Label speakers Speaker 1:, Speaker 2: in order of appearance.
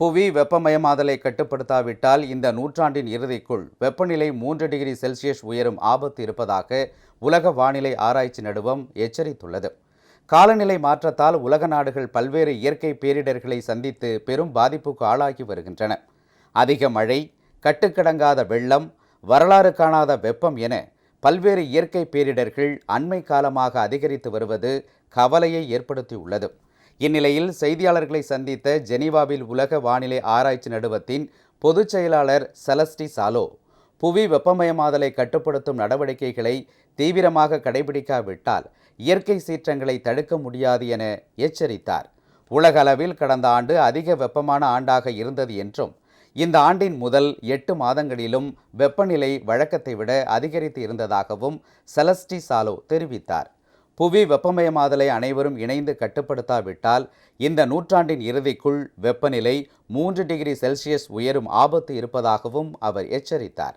Speaker 1: புவி வெப்பமயமாதலை கட்டுப்படுத்தாவிட்டால் இந்த நூற்றாண்டின் இறுதிக்குள் வெப்பநிலை மூன்று டிகிரி செல்சியஸ் உயரும் ஆபத்து இருப்பதாக உலக வானிலை ஆராய்ச்சி நடுவம் எச்சரித்துள்ளது. காலநிலை மாற்றத்தால் உலக நாடுகள் பல்வேறு இயற்கை பேரிடர்களை சந்தித்து பெரும் பாதிப்புக்கு ஆளாகி வருகின்றன. அதிக மழை கட்டுக்கடங்காத வெள்ளம் வரலாறு காணாத வெப்பம் என பல்வேறு இயற்கை பேரிடர்கள் அண்மை காலமாக அதிகரித்து வருவது கவலையை ஏற்படுத்தியுள்ளது. இந்நிலையில் செய்தியாளர்களை சந்தித்த ஜெனீவாவில் உலக வானிலை ஆராய்ச்சி நடுவத்தின் பொதுச் செயலாளர் செலஸ்டி சாலோ புவி வெப்பமயமாதலை கட்டுப்படுத்தும் நடவடிக்கைகளை தீவிரமாக கடைபிடிக்காவிட்டால் இயற்கை சீற்றங்களை தடுக்க முடியாது என எச்சரித்தார். உலக அளவில் கடந்த ஆண்டு அதிக வெப்பமான ஆண்டாக இருந்தது என்றும் இந்த ஆண்டின் முதல் எட்டு மாதங்களிலும் வெப்பநிலை வழக்கத்தை விட அதிகரித்து இருந்ததாகவும் செலஸ்டி சாலோ தெரிவித்தார். புவி வெப்பமயமாதலை அனைவரும் இணைந்து கட்டுப்படுத்தாவிட்டால் இந்த நூற்றாண்டின் இறுதிக்குள் வெப்பநிலை மூன்று டிகிரி செல்சியஸ் உயரும் ஆபத்து இருப்பதாகவும் அவர் எச்சரித்தார்.